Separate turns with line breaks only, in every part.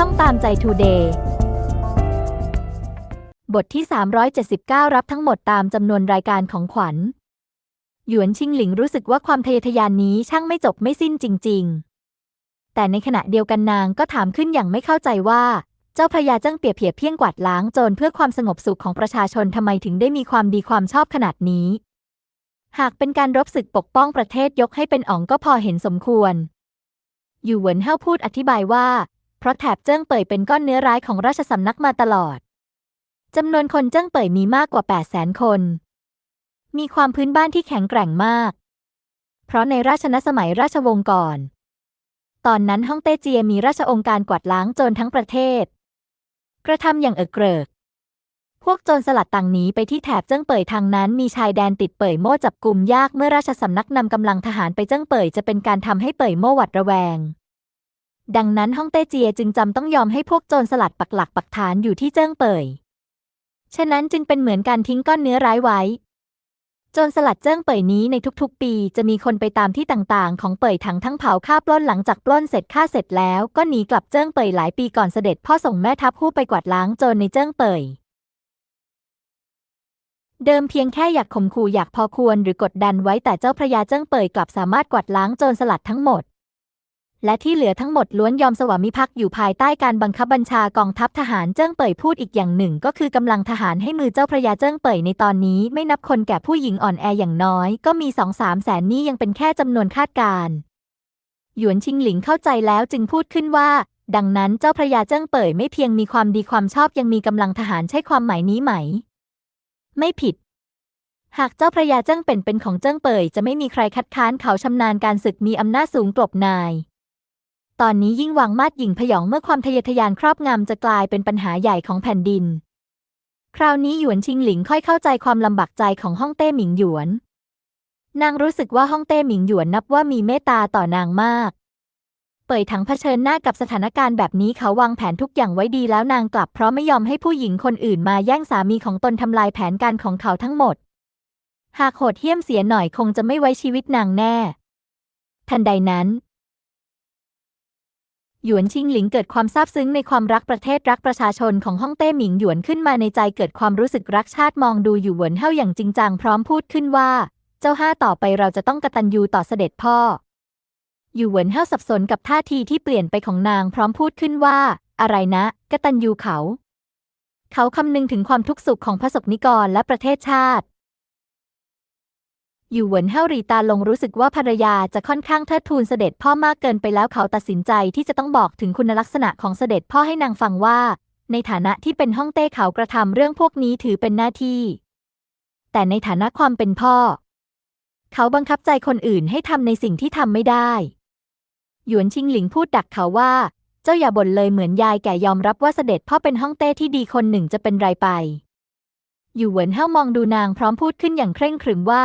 ช่องตามใจทูเดย์บทที่ 379 รับทั้งหมดตามจำนวนรายการของขวัญ หยวนชิงหลิงรู้สึกว่าความทะเยอทะยานนี้ช่างไม่จบไม่สิ้นจริง ๆ แต่ในขณะเดียวกันนางก็ถามขึ้นอย่างไม่เข้าใจว่า เจ้าพระยาจิ้งเปียเพียเพียงกวาดล้างโจรเพื่อความสงบสุขของประชาชนทำไมถึงได้มีความดีความชอบขนาดนี้ หากเป็นการรบศึกปกป้องประเทศยกให้เป็นอ๋องก็พอเห็นสมควร อยู่เหวินเฮาพูดอธิบายว่า เพราะแถบเจิ้งเป่ยเป็นก้อนเนื้อร้ายของราชสำนักมาตลอดจำนวนคนเจิ้งเป่ยมีมากกว่า 8 0 0แสนคน มีความพื้นบ้านที่แข็งแกร่งมาก เพราะในราชนสมัยราชวงศ์ก่อน ตอนนั้นฮ่องเต้เจียมีราชองค์การกวาดล้างโจรทั้งประเทศ กระทำอย่างเอิกเกริก พวกโจรสลัดต่างหนีไปที่แถบเจิ้งเป่ยทางนั้น มีชายแดนติดเป่ยโม่จับกลุ่มยากเมื่อราชสำนักนำกำลังทหารไปเจิ้งเป่ยจะเป็นการทำให้เป่ยโม่หวัดระแวง ดังนั้นฮ่องเต้เจียจึงจำต้องยอมให้พวกโจรสลัดปักหลักปักฐานอยู่ที่เจิ้งเป่ย ฉะนั้นจึงเป็นเหมือนการทิ้งก้อนเนื้อร้ายไว้ โจรสลัดเจิ้งเป่ยนี้ในทุกๆ ปีจะมีคนไปตามที่ต่างๆ ของเป่ยถังทั้งเผาฆ่าปล้นหลังจากปล้นเสร็จฆ่าเสร็จแล้วก็หนีกลับเจิ้งเป่ยหลายปีก่อนเสด็จพ่อส่งแม่ทัพผู้ไปกวาดล้างโจรในเจิ้งเป่ยเดิมเพียงแค่อยากข่มขู่อยากพอควรหรือกดดันไว้แต่เจ้าพระยาเจิ้งเป่ยกลับสามารถกวาดล้างโจรสลัดทั้งหมด และที่เหลือทั้งหมดล้วนยอมสวามิภักดิ์อยู่ภายใต้การบังคับบัญชากองทัพทหารเจิ้งเป่ยพูดอีกอย่างหนึ่ง ก็คือกำลังทหารให้มือเจ้าพระยาเจิ้งเป่ยในตอนนี้ไม่นับคนแก่ผู้หญิงอ่อนแออย่างน้อย ก็มีสองสามแสนนี่ยังเป็นแค่จำนวนคาดการหยวนชิงหลิงเข้าใจแล้วจึงพูดขึ้นว่า ดังนั้นเจ้าพระยาเจิ้งเป่ยไม่เพียงมีความดีความชอบยังมีกำลังทหารใช่ความหมายนี้ไหม ไม่ผิดหากเจ้าพระยาเจิ้งเป็นเป็นของเจิ้งเป่ยจะไม่มีใครคัดค้านเขาชำนาญการศึกมีอำนาจสูงกลบนาย ตอนนี้ยิ่งหวังมาดหญิงพยองเมื่อความทะเยอทะยานครอบงำจะกลายเป็นปัญหาใหญ่ของแผ่นดิน คราวนี้หยวนชิงหลิงค่อยเข้าใจความลำบากใจของฮ่องเต้หมิงหยวน นางรู้สึกว่าฮ่องเต้หมิงหยวนนับว่ามีเมตตาต่อนางมาก เป่ยถังเผชิญหน้ากับสถานการณ์แบบนี้เขาวางแผนทุกอย่างไว้ดีแล้วนางกลับเพราะไม่ยอมให้ผู้หญิงคนอื่นมาแย่งสามีของตนทำลายแผนการของเขาทั้งหมด หากโหดเหี้ยมเสียหน่อยคงจะไม่ไว้ชีวิตนางแน่ ทันใดนั้น หยวนชิงหลิงเกิดความซาบซึ้งในความรักประเทศรักประชาชนของฮ่องเต้หมิงหยวนขึ้นมาในใจเกิดความรู้สึกรักชาติมองดูอยู่หวนเฮาอย่างจริงจังพร้อมพูดขึ้นว่า เจ้าห้าต่อไปเราจะต้องกตัญญูต่อเสด็จพ่ออยู่หวนเฮาสับสนกับท่าทีที่เปลี่ยนไปของนางพร้อมพูดขึ้นว่า อะไรนะ กตัญญูเขา เขาคำนึงถึงความทุกข์สุขของพระสกนิกรและประเทศชาติ อยู่เหวินเฮารีตาลงรู้สึกว่าภรรยาจะค่อนข้างเทิดทูนเสด็จพ่อมากเกินไปแล้วเขาตัดสินใจที่จะต้องบอกถึงคุณลักษณะของเสด็จพ่อให้นางฟังว่า ในฐานะที่เป็นฮ่องเต้เขากระทำเรื่องพวกนี้ถือเป็นหน้าที่ แต่ในฐานะความเป็นพ่อ เขาบังคับใจคนอื่นให้ทำในสิ่งที่ทำไม่ได้ หยวนชิงหลิงพูดดักเขาว่า เจ้าอย่าบ่นเลยเหมือนยายแก่ยอมรับว่าเสด็จพ่อเป็นฮ่องเต้ที่ดีคนหนึ่งจะเป็นไรไปอยู่เหวินเฮามองดูนางพร้อมพูดขึ้นอย่างเคร่งขรึมว่า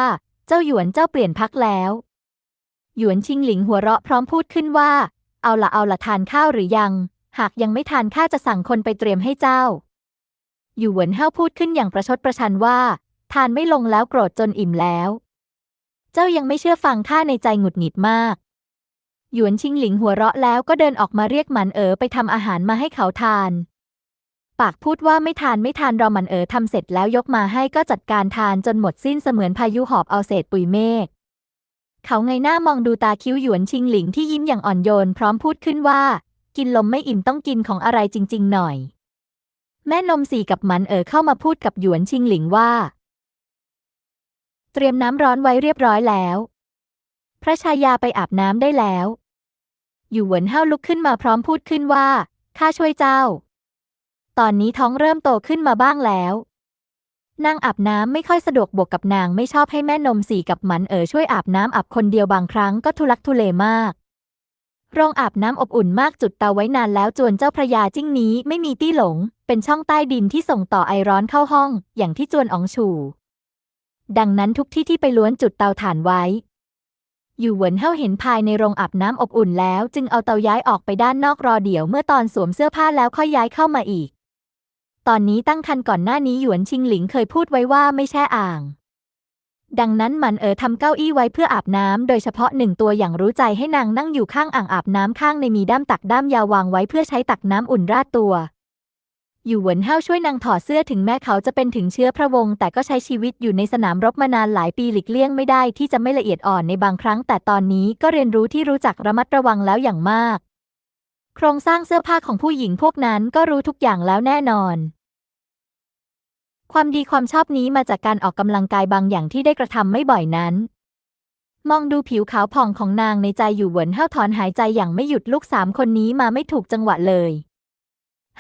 จ้าหยวนเจ้าเปลี่ยนพักแล้ว หยวนชิงหลิงหัวเราะพร้อมพูดขึ้นว่า เอาละเอาละทานข้าวหรือยัง หากยังไม่ทานข้าจะสั่งคนไปเตรียมให้เจ้าอยู่เหวินเฮาพูดขึ้นอย่างประชดประชันว่า ทานไม่ลงแล้วโกรธจนอิ่มแล้ว เจ้ายังไม่เชื่อฟังข้าในใจหงุดหงิดมาก หยวนชิงหลิงหัวเราะแล้วก็เดินออกมาเรียกหมันเอ๋อไปทำอาหารมาให้เขาทาน ปากพูดว่าไม่ทานไม่ทานรอหมันเอ๋อทำเสร็จแล้วยกมาให้ก็จัดการทานจนหมดสิ้นเสมือนพายุหอบเอาเศษปุยเมฆเขาไงหน้ามองดูตาคิ้วหยวนชิงหลิงที่ยิ้มอย่างอ่อนโยน พร้อมพูดขึ้นว่า กินลมไม่อิ่มต้องกินของอะไรจริง ๆ หน่อย แม่นมสีกับหมันเอ๋อเข้ามาพูดกับหยวนชิงหลิงว่า เตรียมน้ำร้อนไว้เรียบร้อยแล้ว พระชายาไปอาบน้ำได้แล้ว อยู่เหวนเฮาลุกขึ้นมาพร้อมพูดขึ้นว่าข้าช่วยเจ้า ตอนนี้ท้องเริ่มโตขึ้นมาบ้างแล้ว นางอาบน้ำไม่ค่อยสะดวกบวกกับนางไม่ชอบให้แม่นมสีกับหมันเอ๋อช่วยอาบน้ำอาบคนเดียวบางครั้งก็ทุลักทุเลมากโรงอาบน้ำอบอุ่นมากจุดเตาไว้นานแล้วจวนเจ้าพระยาจิ้งนี้ไม่มีตี้หลง เป็นช่องใต้ดินที่ส่งต่อไอร้อนเข้าห้อง อย่างที่จวนอองชู ดังนั้นทุกที่ที่ไปล้วนจุดเตาถ่านไว้ อยู่เหวินเฮาเห็นภายในโรงอาบน้ำอบอุ่นแล้ว จึงเอาเตาย้ายออกไปด้านนอกรอเดี๋ยวเมื่อตอนสวมเสื้อผ้าแล้วค่อยย้ายเข้ามาอีก ตอนนี้ตั้งคันก่อนหน้านี้หยวนชิงหลิงเคยพูดไว้ว่าไม่แช่อ่าง ดังนั้นมันเอ๋อทำเก้าอี้ไว้เพื่ออาบน้ำโดยเฉพาะหนึ่งตัวอย่างรู้ใจให้นางนั่งอยู่ข้างอ่างอาบน้ำข้างในมีด้ามตักด้ามยาววางไว้เพื่อใช้ตักน้ำอุ่นราดตัวอยู่หวนเฮาช่วยนางถอดเสื้อถึงแม้เขาจะเป็นถึงเชื้อพระวงศ์แต่ก็ใช้ชีวิตอยู่ในสนามรบมานานหลายปีหลีกเลี่ยงไม่ได้ที่จะไม่ละเอียดอ่อนในบางครั้ง แต่ตอนนี้ก็เรียนรู้ที่รู้จักระมัดระวังแล้วอย่างมาก โครงสร้างเสื้อผ้าของผู้หญิงพวกนั้นก็รู้ทุกอย่างแล้วแน่นอน ความดีความชอบนี้มาจากการออกกำลังกายบางอย่างที่ได้กระทำไม่บ่อยนั้น มองดูผิวขาวผ่องของนางในใจอยู่เหวินเห้าถอนหายใจอย่างไม่หยุดลูกสามคนนี้มาไม่ถูกจังหวะเลย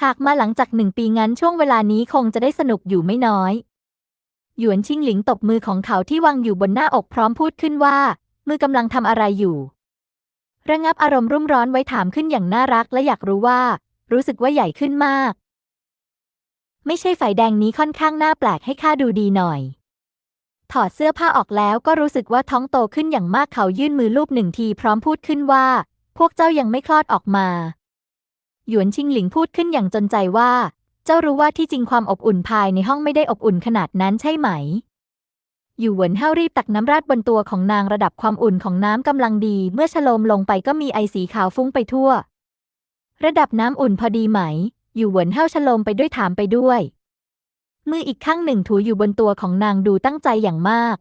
หากมาหลังจากหนึ่งปีงั้นช่วงเวลานี้คงจะได้สนุกอยู่ไม่น้อยหยวนชิงหลิงตบมือของเขาที่วางอยู่บนหน้าอกพร้อมพูดขึ้นว่า มือกำลังทำอะไรอยู่ ระงับอารมณ์รุ่มร้อนไว้ถามขึ้นอย่างน่ารักและอยากรู้ว่า รู้สึกว่าใหญ่ขึ้นมาก ไม่ใช่ไฟแดงนี้ค่อนข้างน่าแปลกให้ข้าดูดีหน่อย ถอดเสื้อผ้าออกแล้วก็รู้สึกว่าท้องโตขึ้นอย่างมากเขายื่นมือลูบหนึ่งทีพร้อมพูดขึ้นว่า พวกเจ้ายังไม่คลอดออกมา หยวนชิงหลิงพูดขึ้นอย่างจนใจว่า เจ้ารู้ว่าที่จริงความอบอุ่นภายในห้องไม่ได้อบอุ่นขนาดนั้นใช่ไหม อยู่เหวินเฮารีบตักน้ำราดบนตัวของนางระดับความอุ่นของน้ำกำลังดี เมื่อชโลมลงไปก็มีไอสีขาวฟุ้งไปทั่ว ระดับน้ำอุ่นพอดีไหม อยู่เหวินเฮาชโลมไปด้วยถามไปด้วย มืออีกข้างหนึ่งถูอยู่บนตัวของนางดูตั้งใจอย่างมาก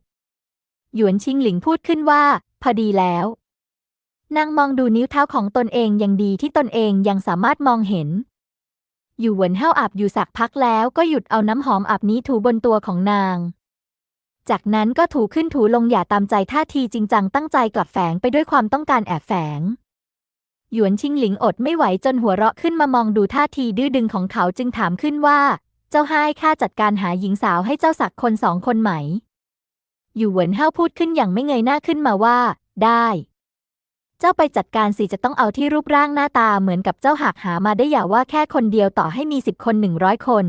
หยวนชิงหลิงพูดขึ้นว่า พอดีแล้ว นางมองดูนิ้วเท้าของตนเองยังดีที่ตนเองยังสามารถมองเห็นอยู่เหวินเฮาอาบอยู่สักพักแล้วก็หยุดเอาน้ำหอมอาบนี้ถูบนตัวของนาง จากนั้นก็ถูขึ้นถูลงอย่าตามใจท่าทีจริงจังตั้งใจกลับแฝงไปด้วยความต้องการแอบแฝง หยวนชิงหลิงอดไม่ไหวจนหัวเราะขึ้นมามองดูท่าทีดื้อดึงของเขาจึงถามขึ้นว่า เจ้าให้ข้าจัดการหาหญิงสาวให้เจ้าสักคนสองคนไหม อยู่หวนเฮาพูดขึ้นอย่างไม่เงยหน้าขึ้นมาว่า ได้ เจ้าไปจัดการสิจะต้องเอาที่รูปร่างหน้าตาเหมือนกับเจ้าหากหามาได้อย่าว่าแค่คนเดียวต่อให้มีสิบคนหนึ่งร้อยคน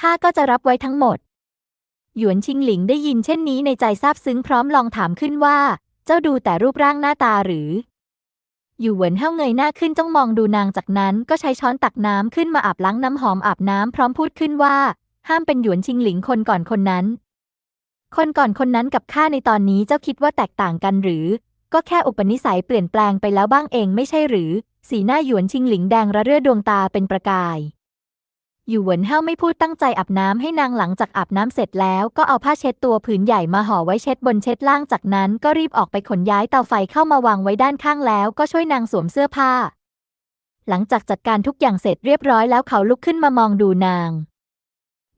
ข้าก็จะรับไว้ทั้งหมด หยวนชิงหลิงได้ยินเช่นนี้ในใจซาบซึ้งพร้อมลองถามขึ้นว่า เจ้าดูแต่รูปร่างหน้าตาหรือ อยู่เหวินเฮาเงยหน้าขึ้นจ้องมองดูนางจากนั้นก็ใช้ช้อนตักน้ำขึ้นมาอาบล้างน้ำหอมอาบน้ำพร้อมพูดขึ้นว่า ห้ามเป็นหยวนชิงหลิงคนก่อนคนนั้น คนก่อนคนนั้นกับข้าในตอนนี้เจ้าคิดว่าแตกต่างกันหรือ ก็แค่อุปนิสัยเปลี่ยนแปลงไปแล้วบ้างเองไม่ใช่หรือ สีหน้าหยวนชิงหลิงแดงระเรื่อดวงตาเป็นประกาย อยู่เหวินเฮาไม่พูดตั้งใจอาบน้ำให้นางหลังจากอาบน้ำเสร็จแล้วก็เอาผ้าเช็ดตัวผืนใหญ่มาห่อไว้เช็ดบนเช็ดล่างจากนั้นก็รีบออกไปขนย้ายเตาไฟเข้ามาวางไว้ด้านข้างแล้วก็ช่วยนางสวมเสื้อผ้า หลังจากจัดการทุกอย่างเสร็จเรียบร้อยแล้วเขาลุกขึ้นมามองดูนาง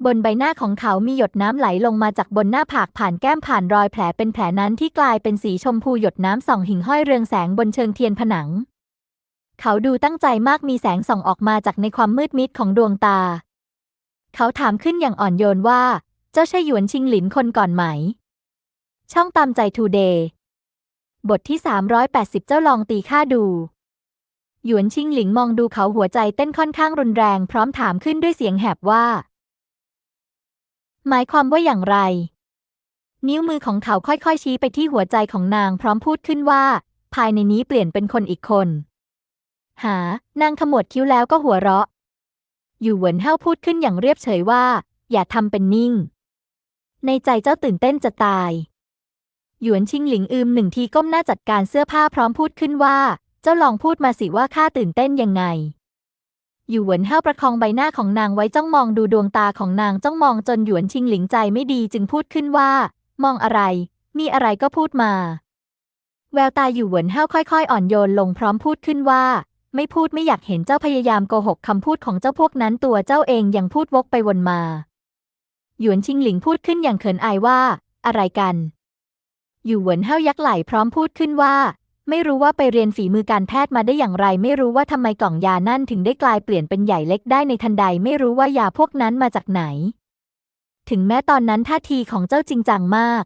บนใบหน้าของเขามีหยดน้ำไหลลงมาจากบนหน้าผากผ่านแก้มผ่านรอยแผลเป็นแผลนั้นที่กลายเป็นสีชมพูหยดน้ำส่องหิ่งห้อยเรืองแสงบนเชิงเทียนผนัง เขาดูตั้งใจมากมีแสงส่องออกมาจากในความมืดมิดของดวงตา เขาถามขึ้นอย่างอ่อนโยนว่า เจ้าใช่หยวนชิงหลินคนก่อนไหม ช่องตามใจทูเดย์บทที่ 380 เจ้าลองตีค่าดู หยวนชิงหลิงมองดูเขาหัวใจเต้นค่อนข้างรุนแรงพร้อมถามขึ้นด้วยเสียงแหบว่า หมายความว่าอย่างไร นิ้วมือของเขาค่อยๆชี้ไปที่หัวใจของนางพร้อมพูดขึ้นว่า ภายในนี้เปลี่ยนเป็นคนอีกคน หา นางขมวดคิ้วแล้วก็หัวเราะ อยู่เหวินเฮาพูดขึ้นอย่างเรียบเฉยว่า อย่าทำเป็นนิ่ง ในใจเจ้าตื่นเต้นจะตาย หยวนชิงหลิงอืมหนึ่งทีก้มหน้าจัดการเสื้อผ้าพร้อมพูดขึ้นว่า เจ้าลองพูดมาสิว่าข้าตื่นเต้นยังไง อยู่เหวินเฮาประคองใบหน้าของนางไว้จ้องมองดูดวงตาของนางจ้องมองจนหยวนชิงหลิงใจไม่ดีจึงพูดขึ้นว่า มองอะไร มีอะไรก็พูดมาแววตาอยู่เหวินเฮาค่อยๆ อ่อนโยนลงพร้อมพูดขึ้นว่า ไม่พูดไม่อยากเห็นเจ้าพยายามโกหกคำพูดของเจ้าพวกนั้นตัวเจ้าเองยังพูดวกไปวนมา หยวนชิงหลิงพูดขึ้นอย่างเขินอายว่า อะไรกันอยู่เหวินเฮายักไหล่พร้อมพูดขึ้นว่า ไม่รู้ว่าไปเรียนฝีมือการแพทย์มาได้อย่างไร ไม่รู้ว่าทำไมกล่องยานั่นถึงได้กลายเปลี่ยนเป็นใหญ่เล็กได้ในทันใด ไม่รู้ว่ายาพวกนั้นมาจากไหน ถึงแม้ตอนนั้นท่าทีของเจ้าจริงจังมาก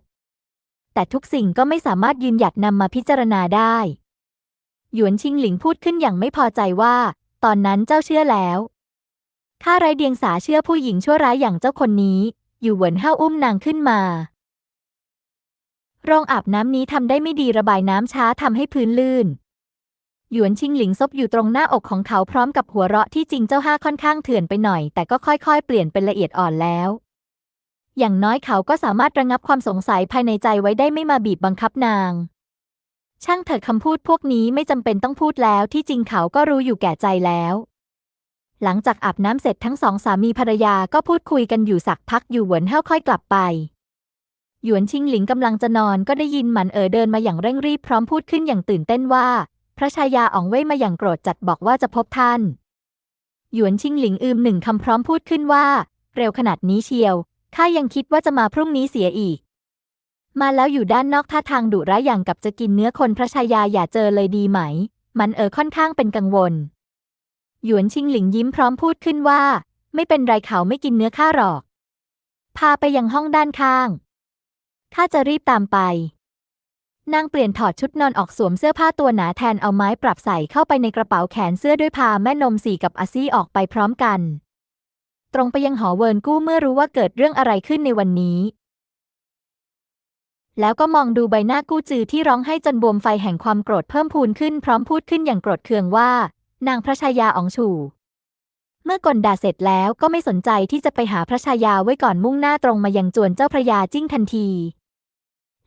แต่ทุกสิ่งก็ไม่สามารถยืนหยัดนำมาพิจารณาได้ หยวนชิงหลิงพูดขึ้นอย่างไม่พอใจว่า ตอนนั้นเจ้าเชื่อแล้วข้าไร้เดียงสาเชื่อผู้หญิงชั่วร้ายอย่างเจ้าคนนี้ อยู่เหวินเฮาอุ้มนางขึ้นมาโรงอาบน้ำนี้ทำได้ไม่ดีระบายน้ำช้าทำให้พื้นลื่น หยวนชิงหลิงซบอยู่ตรงหน้าอกของเขาพร้อมกับหัวเราะที่จริงเจ้าห้าค่อนข้างเถื่อนไปหน่อย แต่ก็ค่อยๆ เปลี่ยนเป็นละเอียดอ่อนแล้ว อย่างน้อยเขาก็สามารถระงับความสงสัยภายในใจไว้ได้ไม่มาบีบบังคับนาง ช่างเถิดคำพูดพวกนี้ไม่จำเป็นต้องพูดแล้วที่จริงเขาก็รู้อยู่แก่ใจแล้ว หลังจากอาบน้ำเสร็จทั้งสองสามีภรรยาก็พูดคุยกันอยู่สักพักอยู่หวนเฮ่าค่อยกลับไป หยวนชิงหลิงกำลังจะนอนก็ได้ยินหมันเอ๋อเดินมาอย่างเร่งรีบพร้อมพูดขึ้นอย่างตื่นเต้นว่า พระชายาอ๋องเว่ยมาอย่างโกรธจัดบอกว่าจะพบท่าน หยวนชิงหลิงอืมหนึ่งคำพร้อมพูดขึ้นว่า เร็วขนาดนี้เชียวข้ายังคิดว่าจะมาพรุ่งนี้เสียอีก มาแล้วอยู่ด้านนอกท่าทางดุร้ายอย่างกับจะกินเนื้อคนพระชายาอย่าเจอเลยดีไหม มันเออค่อนข้างเป็นกังวล หยวนชิงหลิงยิ้มพร้อมพูดขึ้นว่า ไม่เป็นไรเขาไม่กินเนื้อข้าหรอก พาไปยังห้องด้านข้าง ข้าจะรีบตามไป นางเปลี่ยนถอดชุดนอนออกสวมเสื้อผ้าตัวหนาแทนเอาไม้ปรับใส่เข้าไปในกระเป๋าแขนเสื้อด้วยพาแม่นมสีกับอาซี่ออกไปพร้อมกัน ตรงไปยังหอเวิร์นกู้เมื่อรู้ว่าเกิดเรื่องอะไรขึ้นในวันนี้ แล้วก็มองดูใบหน้ากู้จือที่ร้องไห้จนบวมไฟแห่งความโกรธเพิ่มพูนขึ้นพร้อมพูดขึ้นอย่างโกรธเคืองว่า นางพระชายาอองฉูเมื่อกลด่าเสร็จแล้วก็ไม่สนใจที่จะไปหาพระชายาไว้ก่อนมุ่งหน้าตรงมายังจวนเจ้าพระยาจิ้งทันที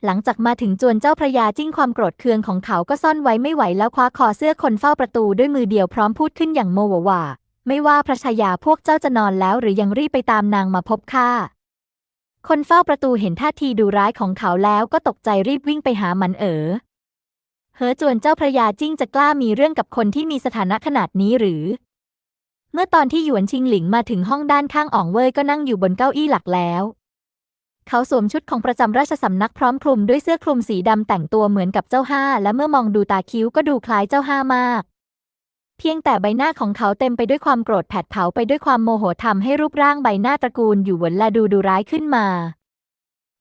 หลังจากมาถึงจวนเจ้าพระยาจิ้งความโกรธเคืองของเขาก็ซ่อนไว้ไม่ไหวแล้วคว้าคอเสื้อคนเฝ้าประตูด้วยมือเดียวพร้อมพูดขึ้นอย่างโมโหว่า ไม่ว่าพระชายาพวกเจ้าจะนอนแล้วหรือยังรีบไปตามนางมาพบข้า คนเฝ้าประตูเห็นท่าทีดูร้ายของเขาแล้วก็ตกใจรีบวิ่งไปหามันเอ๋อเฮอจวนเจ้าพระยาจิ้งจะกล้ามีเรื่องกับคนที่มีสถานะขนาดนี้หรือ เมื่อตอนที่หยวนชิงหลิงมาถึงห้องด้านข้างอ่องเว่ยก็นั่งอยู่บนเก้าอี้หลักแล้ว เขาสวมชุดของประจำราชสำนักพร้อมคลุมด้วยเสื้อคลุมสีดำแต่งตัวเหมือนกับเจ้าห้า และเมื่อมองดูตาคิ้วก็ดูคล้ายเจ้าห้ามาก เพียงแต่ใบหน้าของเขาเต็มไปด้วยความโกรธแผดเผาไปด้วยความโมโหทำให้รูปร่างใบหน้าตระกูลอยู่หวนและดูดูร้ายขึ้นมา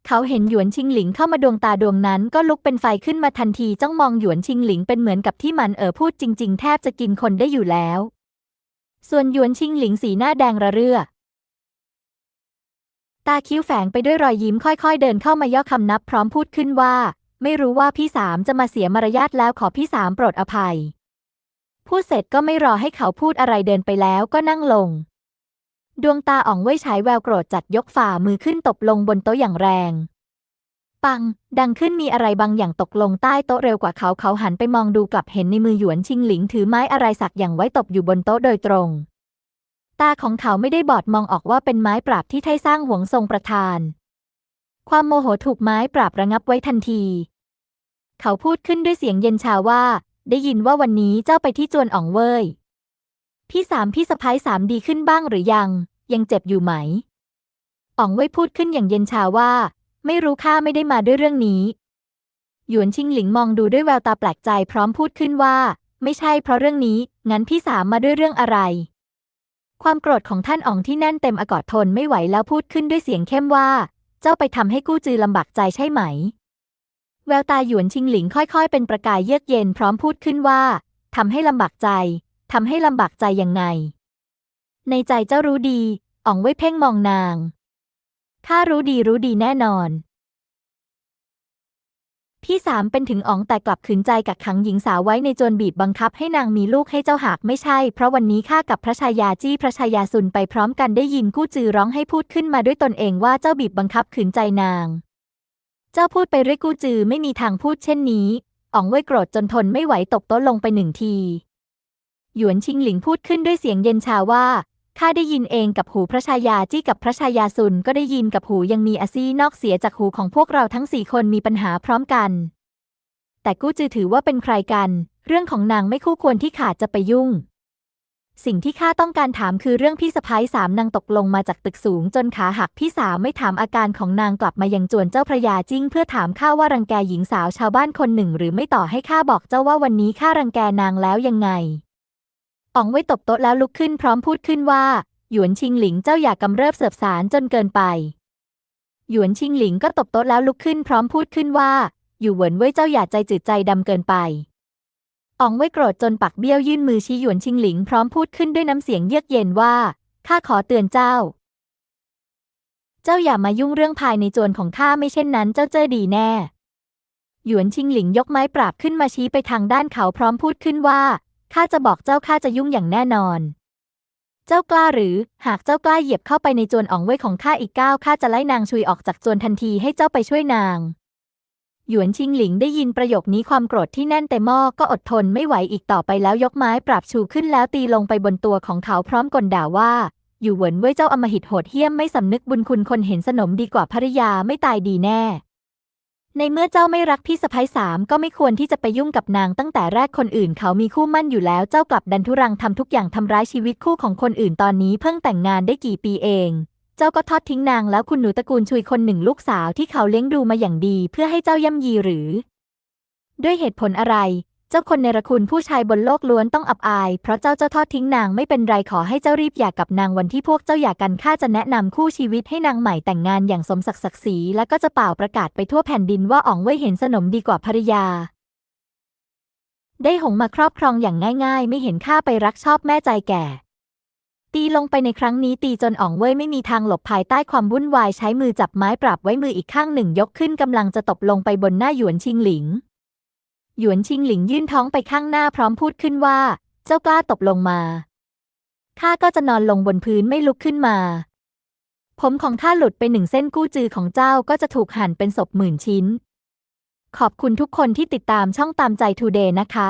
เขาเห็นหยวนชิงหลิงเข้ามาดวงตาดวงนั้นก็ลุกเป็นไฟขึ้นมาทันทีจ้องมองหยวนชิงหลิงเป็นเหมือนกับที่มันเออพูดจริง ๆ แทบจะกินคนได้อยู่แล้ว ส่วนหยวนชิงหลิงสีหน้าแดงระเรื่อตาคิ้วแฝงไปด้วยรอยยิ้มค่อยๆ เดินเข้ามาย่อคำนับพร้อมพูดขึ้นว่า ไม่รู้ว่าพี่สามจะมาเสียมารยาทแล้วขอพี่สามโปรดอภัย พูดเสร็จก็ไม่รอให้เขาพูดอะไรเดินไปแล้วก็นั่งลง ดวงตาอ่องไว้ฉายแววโกรธจัดยกฝ่ามือขึ้นตบลงบนโต๊ะอย่างแรง ปัง ดังขึ้นมีอะไรบางอย่างตกลงใต้โต๊ะเร็วกว่าเขาเขาหันไปมองดูกลับเห็นในมือหยวนชิงหลิงถือไม้อะไรสักอย่างไว้ตบอยู่บนโต๊ะโดยตรง ตาของเขาไม่ได้บอดมองออกว่าเป็นไม้ปราบที่ไทสร้างหวงทรงประธาน ความโมโหถูกไม้ปราบระงับไว้ทันที เขาพูดขึ้นด้วยเสียงเย็นชาว่า ได้ยินว่าวันนี้เจ้าไปที่จวนอ่องเว่ย พี่สามพี่สะพ้ายสามดีขึ้นบ้างหรือยัง ยังเจ็บอยู่ไหมอ่องเว่ยพูดขึ้นอย่างเย็นชาว่า ไม่รู้ข้าไม่ได้มาด้วยเรื่องนี้ หยวนชิงหลิงมองดูด้วยแววตาแปลกใจพร้อมพูดขึ้นว่า ไม่ใช่เพราะเรื่องนี้ งั้นพี่สามมาด้วยเรื่องอะไร ความโกรธของท่านอ๋องที่แน่นเต็มอากอดทนไม่ไหวแล้วพูดขึ้นด้วยเสียงเข้มว่า เจ้าไปทำให้กู้จือลำบากใจใช่ไหม แววตาหยวนชิงหลิงค่อยๆ เป็นประกายเยือกเย็นพร้อมพูดขึ้นว่าทำให้ลำบากใจทำให้ลำบากใจยังไง ในใจเจ้ารู้ดีอ๋องไว้เพ่งมองนางข้ารู้ดีรู้ดีแน่นอน พี่สามเป็นถึงอ๋องแต่กลับขืนใจกักขังหญิงสาวไว้ในจนบีบบังคับให้นางมีลูกให้เจ้าหากไม่ใช่ เพราะวันนี้ข้ากับพระชายาจี้พระชายาซุนไปพร้อมกันได้ยินกู้จือร้องให้พูดขึ้นมาด้วยตนเองว่าเจ้าบีบบังคับขืนใจนาง จ้าพูดไปเรื่อยกู้จือไม่มีทางพูดเช่นนี้อ๋องเว่ยโกรธจนทนไม่ไหวตบโต๊ะลงไปหนึ่งที หยวนชิงหลิงพูดขึ้นด้วยเสียงเย็นชาว่าข้าได้ยินเองกับหูพระชายาจี้กับพระชายาซุนก็ได้ยินกับหูยังมีอาซี่นอกเสียจากหูของพวกเราทั้งสี่คนมีปัญหาพร้อมกัน แต่กู้จือถือว่าเป็นใครกัน เรื่องของนางไม่คู่ควรที่ขาดจะไปยุ่ง สิ่งที่ข้าต้องการถามคือเรื่องพี่สะพ้ายสามนางตกลงมาจากตึกสูงจนขาหักพี่สามไม่ถามอาการของนางกลับมายังจวนเจ้าพระยาจิ้ง เพื่อถามข้าว่ารังแกหญิงสาวชาวบ้านคนหนึ่ง หรือไม่ต่อให้ข้าบอกเจ้าว่าวันนี้ข้ารังแกนางแล้วยังไงอ๋องไว้ตบโต๊ะแล้วลุกขึ้นพร้อมพูดขึ้นว่า หยวนชิงหลิงเจ้าอย่ากำเริบเสบสารจนเกินไป หยวนชิงหลิงก็ตบโต๊ะแล้วลุกขึ้นพร้อมพูดขึ้นว่า อยู่เหวินเว่ยเจ้าอย่าใจจืดใจดำเกินไป อ๋องเว่ยโกรธจนปักเบี้ยวยื่นมือชี้หยวนชิงหลิงพร้อมพูดขึ้นด้วยน้ำเสียงเยือกเย็นว่า ข้าขอเตือนเจ้า เจ้าอย่ามายุ่งเรื่องภายในจวนของข้าไม่เช่นนั้นเจ้าเจอดีแน่ หยวนชิงหลิงยกไม้ปราบขึ้นมาชี้ไปทางด้านเขาพร้อมพูดขึ้นว่า ข้าจะบอกเจ้าข้าจะยุ่งอย่างแน่นอน เจ้ากล้าหรือ หากเจ้ากล้าเหยียบเข้าไปในจวนอ่องเว่ยของข้าอีกก้าวข้าจะไล่นางชุยออกจากจวนทันทีให้เจ้าไปช่วยนาง หยวนชิงหลิงได้ยินประโยคนี้ความโกรธที่แน่นเต็มหม้อก็อดทนไม่ไหวอีกต่อไปแล้วยกไม้ปราบชูขึ้นแล้วตีลงไปบนตัวของเขาพร้อมกลด่าว่า อยู่เหวินเว่ยเจ้าอมหิตโหดเหี้ยมไม่สำนึกบุญคุณคนเห็นสนมดีกว่าภริยาไม่ตายดีแน่ ในเมื่อเจ้าไม่รักพี่สะพ้ยสามก็ไม่ควรที่จะไปยุ่งกับนางตั้งแต่แรกคนอื่นเขามีคู่มั่นอยู่แล้วเจ้ากลับดันทุรังทำทุกอย่างทำร้ายชีวิตคู่ของคนอื่นตอนนี้เพิ่งแต่งงานได้กี่ปีเอง เจ้าก็ทอดทิ้งนางแล้วคุณหนูตระกูลชุยคนหนึ่งลูกสาวที่เขาเลี้ยงดูมาอย่างดีเพื่อให้เจ้าย่ำยีหรือ ด้วยเหตุผลอะไร เจ้าคนในระคุณผู้ชายบนโลกล้วนต้องอับอาย เพราะเจ้าเจ้าทอดทิ้งนางไม่เป็นไรขอให้เจ้ารีบหย่ากกับนางวันที่พวกเจ้าหย่ากันข้าจะแนะนำคู่ชีวิตให้นางใหม่แต่งงานอย่างสมศักดิ์ศักดิ์ศรีและก็จะเป่าประกาศไปทั่วแผ่นดินว่าอ๋องเว่ยเห็นสนมดีกว่าภรยาได้หงมาครอบครองอย่างง่าย ๆ ไม่เห็นข้าไปรักชอบแม่ใจแก่ ตีลงไปในครั้งนี้ตีจนอ๋องเว่ยไม่มีทางหลบภายใต้ความวุ่นวายใช้มือจับไม้ปรับไว้มืออีกข้างหนึ่งยกขึ้นกำลังจะตบลงไปบนหน้าหยวนชิงหลิง หยวนชิงหลิงยื่นท้องไปข้างหน้าพร้อมพูดขึ้นว่า เจ้ากล้าตบลงมาข้าก็จะนอนลงบนพื้นไม่ลุกขึ้นมา ผมของข้าหลุดไปหนึ่งเส้นกู้จือของเจ้าก็จะถูกหั่นเป็นศพหมื่นชิ้น ขอบคุณทุกคนที่ติดตามช่องตามใจทูเดย์นะคะ